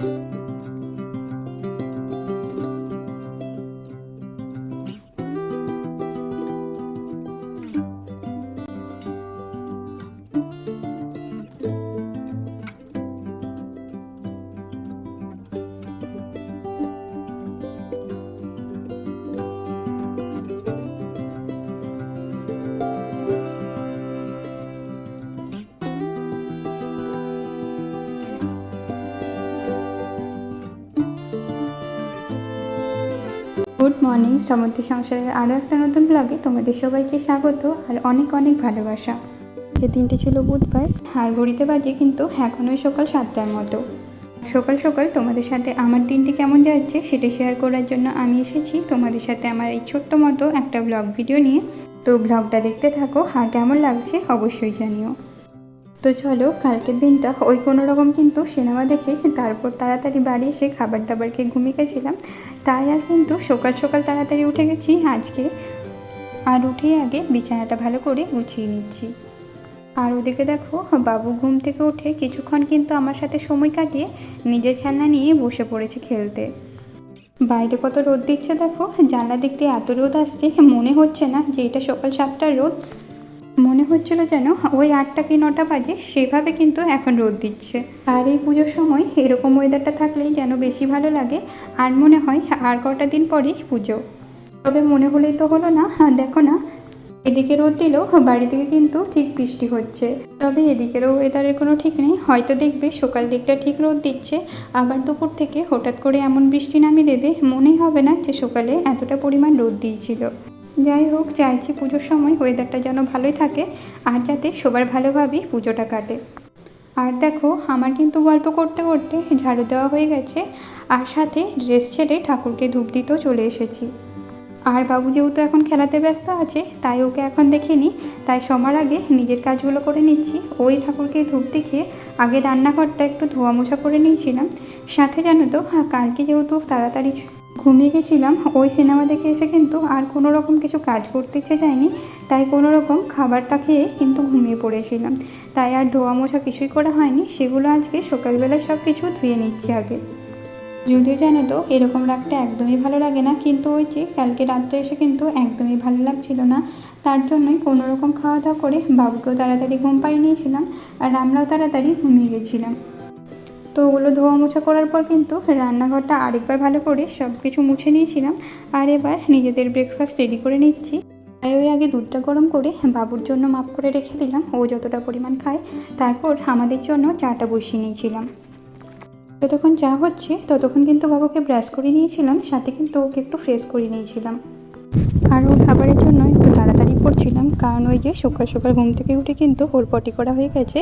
Good morning সমুদ্র সংসারের আরও একটা নতুন ব্লগে তোমাদের সবাইকে স্বাগত আর অনেক অনেক ভালোবাসা। যে দিনটি ছিল বুধবার আর ঘড়িতে বাজে কিন্তু এখন ওই সকাল সাতটার মতো। সকাল সকাল তোমাদের সাথে আমার দিনটি কেমন যাচ্ছে সেটা শেয়ার করার জন্য আমি এসেছি তোমাদের সাথে আমার এই ছোট্ট মতো একটা ব্লগ ভিডিও নিয়ে। তো ব্লগটা দেখতে থাকো আর কেমন লাগছে অবশ্যই জানিও। তো চলো, কালকের দিনটা, ওই কোনো রকম কিন্তু সিনেমা দেখে তারপর তাড়াতাড়ি বাড়ি এসে খাবার দাবার খেয়ে ঘুমিয়ে গেছিলাম। তাই আর কিন্তু সকাল সকাল তাড়াতাড়ি উঠে গেছি। আজকে আর উঠে আগে বিছানাটা ভালো করে গুছিয়ে নিচ্ছি। আর ওদিকে দেখো, বাবু ঘুম থেকে উঠে কিছুক্ষণ কিন্তু আমার সাথে সময় কাটিয়ে নিজের খেলনা নিয়ে বসে পড়েছে খেলতে। বাইরে কত রোদ দিচ্ছে দেখো? জানলা দিক দিয়ে এত রোদ আসছে, মনে হচ্ছে না যে এটা সকাল সাতটার রোদ। মনে হচ্ছিল যেন ওই আটটা কি নটা বাজে, সেভাবে কিন্তু এখন রোদ দিচ্ছে। আর এই পুজোর সময় এরকম ওয়েদারটা থাকলেই যেন বেশি ভালো লাগে, আর মনে হয় আর কটা দিন পরেই পুজো। তবে মনে হলেই তো হলো না হ্যাঁ দেখো না। এদিকে রোদ দিলেও বাড়ি থেকে কিন্তু ঠিক বৃষ্টি হচ্ছে। তবে এদিকেরও ওয়েদারের কোনো ঠিক নেই, হয়তো দেখবে সকাল দিকটা ঠিক রোদ দিচ্ছে, আবার দুপুর থেকে হঠাৎ করে এমন বৃষ্টি নামিয়ে দেবে, মনেই হবে না যে সকালে এতটা পরিমাণ রোদ দিয়েছিল। যাই হোক, চাইছি পুজোর সময় ওয়েদারটা যেন ভালোই থাকে, আর যাতে সবার ভালোভাবেই পুজোটা কাটে। আর দেখো, আমার কিন্তু গল্প করতে করতে ঝাড়ু দেওয়া হয়ে গেছে, আর সাথে ড্রেস ছেড়ে ঠাকুরকে ধূপ দিতেও চলে এসেছি। আর বাবু যেহেতু এখন খেলাতে ব্যস্ত আছে, তাই ওকে এখন দেখিনি, তাই সবার আগে নিজের কাজগুলো করে নিচ্ছি। ওই ঠাকুরকে ধূপ দেখিয়ে আগে রান্নাঘরটা একটু ধোয়া মোছা করে নিয়েছিলাম। সাথে জানো তো, কালকে যেহেতু তাড়াতাড়ি ঘুমিয়ে গেছিলাম। ওই সিনেমা দেখে এসে কিন্তু আর কোনো রকম কিছু কাজ করতে ইচ্ছে যায়নি। তাই কোনো রকম খাবারটা খেয়ে কিন্তু ঘুমিয়ে পড়েছিলাম। তাই আর ধোয়া মোছা কিছুই করা হয়নি। সেগুলো আজকে সকালবেলা সব কিছু ধুয়ে নিচ্ছে আগে। যদিও জানো তো, এরকম রাখতে একদমই ভালো লাগে না। কিন্তু ওই যে কালকে রাত্রে এসে কিন্তু একদমই ভালো লাগছিল না। তার জন্যই কোনো রকম খাওয়া দাওয়া করে বাবুকেও তাড়াতাড়ি ঘুম পাড়িয়ে নিয়েছিলাম। আর আমরাও তাড়াতাড়ি ঘুমিয়ে গেছিলাম। তো ওগুলো ধোয়া মোছা করার পর কিন্তু রান্নাঘরটা আরেকবার ভালো করে সব কিছু মুছে নিয়েছিলাম। আর এবার নিজেদের ব্রেকফাস্ট রেডি করে নিচ্ছি। তাই ওই আগে দুধটা গরম করে বাবুর জন্য মাপ করে রেখে দিলাম। ও যতটা পরিমাণ খায়। তারপর আমাদের জন্য চাটা বসিয়ে নিয়েছিলাম। যতক্ষণ চা হচ্ছে, ততক্ষণ কিন্তু বাবুকে ব্রাশ করে নিয়েছিলাম। সাথে কিন্তু ওকে একটু ফ্রেশ করে নিয়েছিলাম। আর ওর খাবারের জন্য একটু করছিলাম, কারণ ওই যে সকাল সকাল ঘুম থেকে উঠে কিন্তু হোরপটি করা হয়ে গেছে।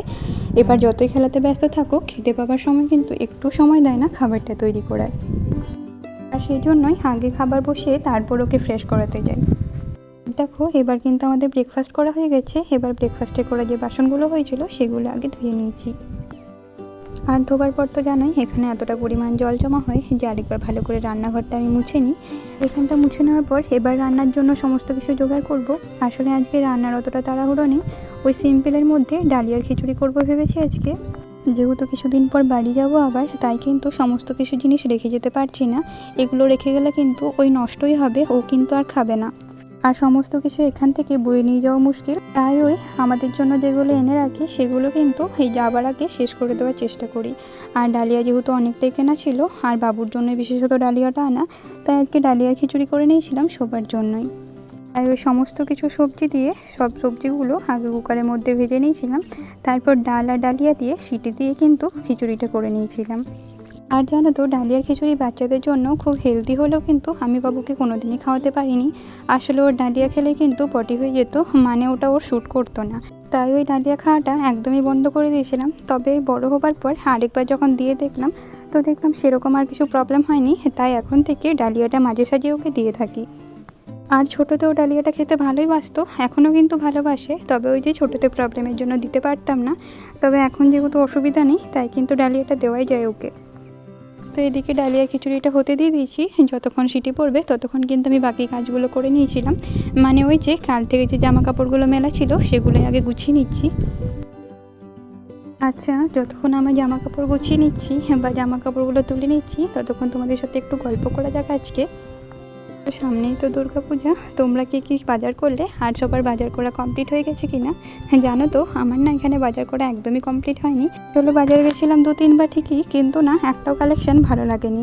এবার যতই খেলাতে ব্যস্ত থাকুক, খেতে পাবার সময় কিন্তু একটু সময় দেয় না খাবারটা তৈরি করার। আর সেই জন্যই আগে খাবার বসিয়ে তারপর ওকে ফ্রেশ করাতে যাই। দেখো, এবার কিন্তু আমাদের ব্রেকফাস্ট করা হয়ে গেছে। এবার ব্রেকফাস্টে করা যে বাসনগুলো হয়েছিল, সেগুলো আগে ধুয়ে নিয়েছি। আর ধোবার পর তো জানোই, এখানে এতটা পরিমাণ জল জমা হয় যে আরেকবার ভালো করে রান্নাঘরটা আমি মুছে নিই। এখানটা মুছে নেওয়ার পর এবার রান্নার জন্য সমস্ত কিছু জোগাড় করব। আসলে আজকে রান্নার অতটা তাড়াহুড়ো নেই। ওই সিম্পলের মধ্যে ডালিয়ার খিচুড়ি করব ভেবেছি আজকে। যেহেতু কিছুদিন পর বাড়ি যাব আবার, তাই কিন্তু সমস্ত কিছু জিনিস রেখে যেতে পারছি না। এগুলো রেখে গেলে কিন্তু ওই নষ্টই হবে, ও কিন্তু আর খাবে না। আর সমস্ত কিছু এখান থেকে বয়ে নিয়ে যাওয়া মুশকিল। তাই ওই আমাদের জন্য যেগুলো এনে রাখি, সেগুলো কিন্তু এই যাবার আগে শেষ করে দেওয়ার চেষ্টা করি। আর ডালিয়া যেহেতু অনেকটাই কেনা ছিল, আর বাবুর জন্য বিশেষত ডালিয়াটা আনা, তাই আজকে ডালিয়ার খিচুড়ি করে নিয়েছিলাম সবার জন্যই। তাই ওই সমস্ত কিছু সবজি দিয়ে, সব সবজিগুলো আগে কুকারের মধ্যে ভেজে নিয়েছিলাম। তারপর ডাল আর ডালিয়া দিয়ে, সিটি দিয়ে কিন্তু খিচুড়িটা করে নিয়েছিলাম। আর জানো তো, ডালিয়ার খিচুড়ি বাচ্চাদের জন্য খুব হেলদি হলেও কিন্তু আমি বাবুকে কোনোদিনই খাওয়াতে পারিনি। আসলে ওর ডালিয়া খেলে কিন্তু পটি হয়ে যেত মানে ওটা ওর শ্যুট করতো না। তাই ওই ডালিয়া খাওয়াটা একদমই বন্ধ করে দিয়েছিলাম। তবে বড় হবার পর আরেকবার যখন দিয়ে দেখলাম, তো দেখলাম সেরকম আর কিছু প্রবলেম হয়নি, তাই এখন থেকে ডালিয়াটা মাঝে সাঝে ওকে দিয়ে থাকি। আর ছোটোতেও ডালিয়াটা খেতে ভালোই বাসতো, এখনও কিন্তু ভালোবাসে, তবে ওই যে ছোটোতে প্রবলেমের জন্য দিতে পারতাম না। তবে এখন যেহেতু অসুবিধা নেই, তাই কিন্তু ডালিয়াটা দেওয়াই যায় ওকে। তো এদিকে ডালিয়া খিচুড়িটা হতে দিয়ে দিয়েছি। যতক্ষণ সিটি পড়বে, ততক্ষণ কিন্তু আমি বাকি কাজগুলো করে নিয়েছিলাম। মানে ওই যে কাল থেকে যে জামা কাপড়গুলো মেলা ছিল সেগুলো আগে গুছিয়ে নিচ্ছি। আচ্ছা যতক্ষণ আমার জামা কাপড় গুছিয়ে নিচ্ছি বা জামা কাপড়গুলো তুলে নিচ্ছি, ততক্ষণ তোমাদের সাথে একটু গল্প করা যাক আজকে। সামনেই তো দুর্গা পূজা। তোমরা কি কি বাজার করলে? আর সবার বাজার করা কমপ্লিট হয়ে গেছে কি না হ্যাঁ জানো তো, আমার না এখানে বাজার করা একদমই কমপ্লিট হয়নি। চলো বাজারে গেছিলাম দু, তিনবার ঠিকই, কিন্তু না, একটাও কালেকশন ভালো লাগেনি।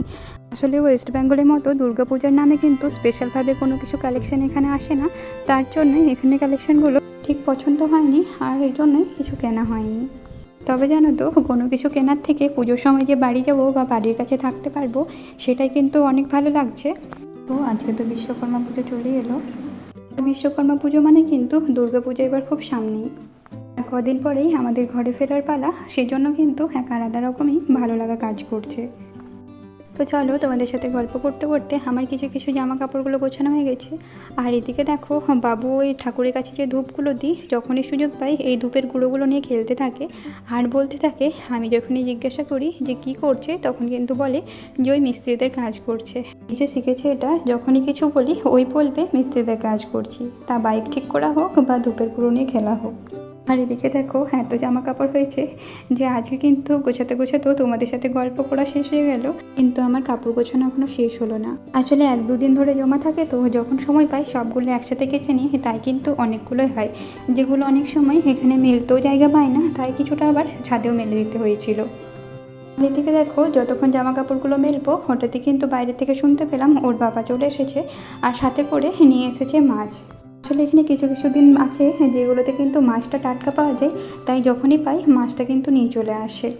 আসলে ওয়েস্ট বেঙ্গলের মতো দুর্গা পূজার নামে কিন্তু স্পেশালভাবে কোনো কিছু কালেকশন এখানে আসে না। তার জন্যই এখানে কালেকশনগুলো ঠিক পছন্দ হয়নি, আর এই জন্যই কিছু কেনা হয়নি। তবে জানো তো, কোনো কিছু কেনার থেকে পুজোর সময় যে বাড়ি যাব বা বাড়ির কাছে থাকতে পারব, সেটাই কিন্তু অনেক ভালো লাগছে। তো আজকে তো বিশ্বকর্মা পুজো চলে এলো। বিশ্বকর্মা পুজো মানে কিন্তু দুর্গা পুজো এবার খুব সামনেই। আর কদিন পরেই আমাদের ঘরে ফেরার পালা, সেজন্য কিন্তু এক আলাদা রকমই ভালো লাগা কাজ করছে। তো চলো তোমাদের সাথে গল্প করতে করতে আমার কিছু কিছু জামা কাপড়গুলো গোছানো হয়ে গেছে। আর এদিকে দেখো, বাবু ওই ঠাকুরের কাছে যে ধূপগুলো দিই, যখনই সুযোগ পাই এই ধূপের গুঁড়োগুলো নিয়ে খেলতে থাকে। আর বলতে থাকে, আমি যখনই জিজ্ঞাসা করি যে কি করছে, তখন কিন্তু বলে যে ওই মিস্ত্রিদের কাজ করছে। যে শিখেছে এটা, যখনই কিছু বলি, ওই বলবে, মিস্ত্রিদের কাজ করছি। তা বাইক ঠিক করা হোক বা ধূপের গুঁড়ো নিয়ে খেলা হোক। আর এদিকে দেখো হ্যাঁ তো জামা কাপড় হয়েছে যে আজকে কিন্তু গোছাতে গোছাতেও তোমাদের সাথে গল্প করা শেষ হয়ে গেল, কিন্তু আমার কাপড় গোছানো এখনও শেষ হলো না। আসলে এক দুদিন ধরে জমা থাকে তো যখন সময় পাই সবগুলো একসাথে কেচে নিই, তাই কিন্তু অনেকগুলোই হয়। যেগুলো অনেক সময় এখানে মেলতেও জায়গা পায় না, তাই কিছুটা আবার ছাদেও মেলে দিতে হয়েছিল। আর এদিকে দেখো, যতক্ষণ জামা কাপড়গুলো মেলবো, হঠাৎই কিন্তু বাইরে থেকে শুনতে পেলাম ওর বাবা চলে এসেছে আর সাথে করে নিয়ে এসেছে মাছ। আসলে এখানে কিছু কিছু দিন আছে যেগুলোতে কিন্তু মাছটা টাটকা পাওয়া যায়, তাই যখনই পাই মাছটা কিন্তু নিয়ে চলে আসে।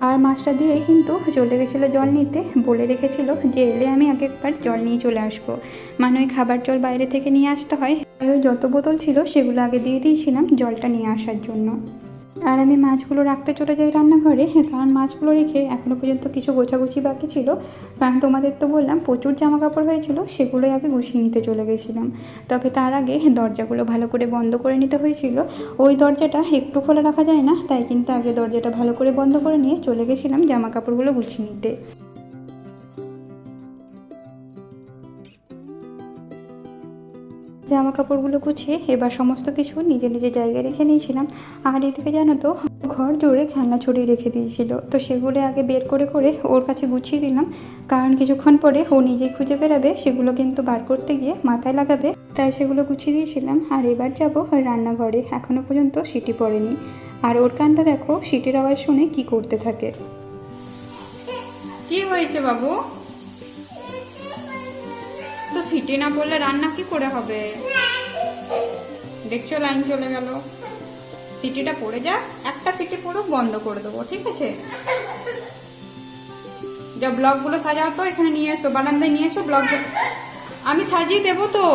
আর মাছটা দিয়ে কিন্তু চলে গেছিল জল নিতে, বলে রেখেছিল যে এলে আমি এক একবার জল নিয়ে চলে আসব। মানে ওই খাবার জল বাইরে থেকে নিয়ে আসতে হয়। ওই যত বোতল ছিল সেগুলো আগে দিয়ে দিয়েছিলাম জলটা নিয়ে আসার জন্য। আর আমি মাছগুলো রাখতে চলে যাই রান্নাঘরে। কারণ মাছগুলো রেখে এখনও পর্যন্ত কিছু গোছাগুছি বাকি ছিল। কারণ তোমাদের তো বললাম, প্রচুর জামা কাপড় হয়েছিল, সেগুলোই আগে গুছিয়ে নিতে চলে গেছিলাম। তবে তার আগে দরজাগুলো ভালো করে বন্ধ করে নিতে হয়েছিল। ওই দরজাটা একটু খোলা রাখা যায় না, তাই কিন্তু আগে দরজাটা ভালো করে বন্ধ করে নিয়ে চলে গেছিলাম জামা কাপড়গুলো গুছিয়ে নিতে। জামা কাপড়গুলো গুছিয়ে এবার সমস্ত কিছু নিজে নিজে জায়গায় রেখে নিয়েছিলাম। আর এদিকে জানো তো, ঘর জোরে খেলনা ছড়িয়ে রেখে দিয়েছিল। তো সেগুলো আগে বের করে করে ওর কাছে গুছিয়ে দিলাম। কারণ কিছুক্ষণ পরে ও নিজেই খুঁজে বেরাবে সেগুলো কিন্তু বার করতে গিয়ে মাথায় লাগাবে। তাই সেগুলো গুছিয়ে দিয়েছিলাম। আর এবার যাব রান্নাঘরে। এখনও পর্যন্ত সিটি পড়েনি। আর ওর কাণ্ডটা দেখো, সিটির আওয়াজ শুনে কি করতে থাকে। কি হয়েছে বাবু? তো সিটি না পড়লে রান্না কি করে হবে? দেখছ লাইন চলে গেল। সিটিটা পড়ে যাক, একটা সিটি পড়ুক, বন্ধ করে দেবো, ঠিক আছে? যা ব্লগগুলো সাজাও তো, এখানে নিয়ে এসো, বারান্দায় নিয়ে এসো ব্লগ আমি সাজিয়ে দেবো তো।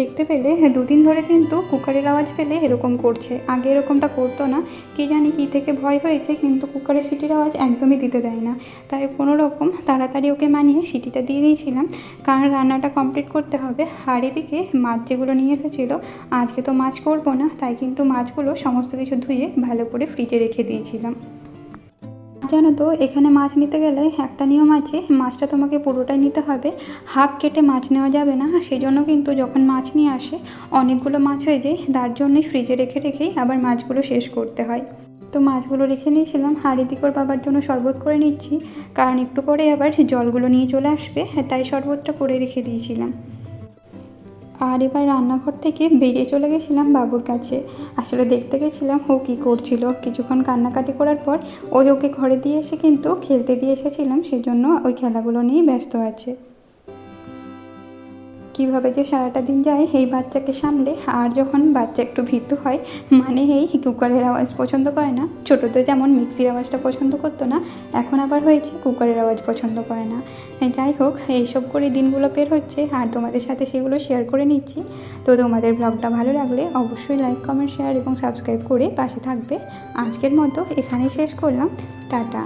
দেখতে পেলে দুদিন ধরে কিন্তু কুকারের আওয়াজ পেলে এরকম করছে। আগে এরকমটা করতো না। কি জানি কি থেকে ভয় হয়েছে, কিন্তু কুকারের সিটির আওয়াজ একদমই দিতে দেয় না। তাই কোনো রকম তাড়াতাড়ি ওকে মানিয়ে সিটিটা দিয়ে দিয়েছিলাম। কারণ রান্নাটা কমপ্লিট করতে হবে, আর এদিকে মাছ যেগুলো নিয়ে এসেছিল, আজকে তো মাছ করব না, তাই কিন্তু মাছগুলো সমস্ত কিছু ধুয়ে ভালো করে ফ্রিজে রেখে দিয়েছিলাম। জানো তো, এখানে মাছ নিতে গেলে একটা নিয়ম আছে, মাছটা তোমাকে পুরোটাই নিতে হবে। হাফ কেটে মাছ নেওয়া যাবে না সেই জন্য কিন্তু যখন মাছ নিয়ে আসে, অনেকগুলো মাছ হয়ে যায়, তার জন্যই ফ্রিজে রেখে রেখেই আবার মাছগুলো শেষ করতে হয়। তো মাছগুলো রেখে নিয়েছিলাম, হাঁড়ি দিকর বাবার জন্য শরবত করে নিচ্ছি, কারণ একটু পরে আবার জলগুলো নিয়ে চলে আসবে, তাই শরবতটা করে রেখে দিয়েছিলাম। আর এবার রান্নাঘর থেকে বেরিয়ে চলে গেছিলাম বাবুর কাছে। আসলে দেখতে গেছিলাম ও কী করছিল। কিছুক্ষণ কান্নাকাটি করার পর ওই ওকে ঘরে দিয়ে এসে কিন্তু খেলতে দিয়ে এসেছিলাম। সেজন্য ওই খেলাগুলো নিয়েই ব্যস্ত আছে। কীভাবে যে সারাটা দিন যায় এই বাচ্চাকে সামলে আর যখন বাচ্চা একটু ভীতু হয় মানে এই কুকারের আওয়াজ পছন্দ করে না। ছোটোতে যেমন মিক্সির আওয়াজটা পছন্দ করতো না, এখন আবার হয়েছে কুকারের আওয়াজ পছন্দ করে না। যাই হোক, এইসব করে দিনগুলো বের হচ্ছে আর তোমাদের সাথে সেগুলো শেয়ার করে নিচ্ছি। তো তোমাদের ব্লগটা ভালো লাগলে অবশ্যই লাইক কমেন্ট শেয়ার এবং সাবস্ক্রাইব করে পাশে থাকবে। আজকের মতো এখানেই শেষ করলাম। টাটা।